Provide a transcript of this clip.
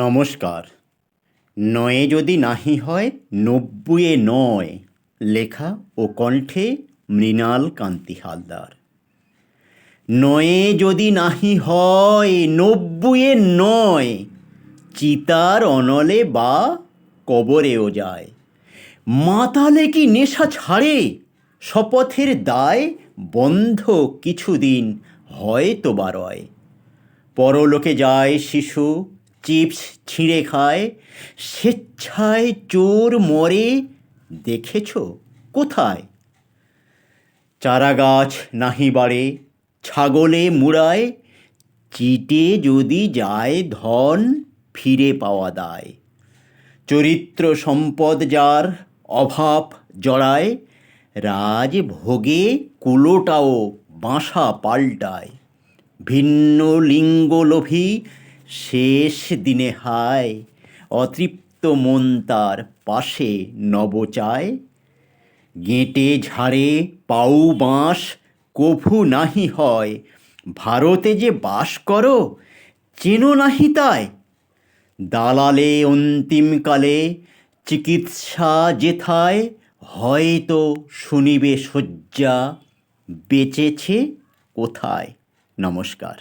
নমস্কার। নয়ে যদি নাহি হয়, নব্বইয়ে নয়, লেখা ও কণ্ঠে মৃণাল কান্তি হালদার। নয়ে যদি নাহি হয়, নব্বইয়ে নয়, চিতার অনলে বা কবরেও যায়। মাতালে কি নেশা ছাড়ে, শপথের দায় বন্ধ কিছুদিন হয়তো বা রয়। পরলোকে যায় শিশু চিপস ছিঁড়ে খায়। স্বেচ্ছায় চোর মরে, দেখেছ? কোথায়? চারা গাছ নাহি বাড়ে, ছাগলে মুড়ায়, চিটে যদি যায় ধন, ফিরে পাওয়া দায়। চরিত্র সম্পদ যার অভাব জড়ায় রাজভোগে কুলোটাও বাসা পাল্টায়। ভিন্ন লিঙ্গলোভী শেষ দিনে হায়, অতৃপ্ত মন তার পাশে নবচায়। গেঁটে ঝাড়ে পাউ বাঁশ, কভু নাহি হয়। ভারতে যে বাস করো, চেনো নাহি তাই। দালালে অন্তিমকালে চিকিৎসা যেথায়, হয়তো শুনিবে শয্যা, বেঁচেছে কোথায়? নমস্কার।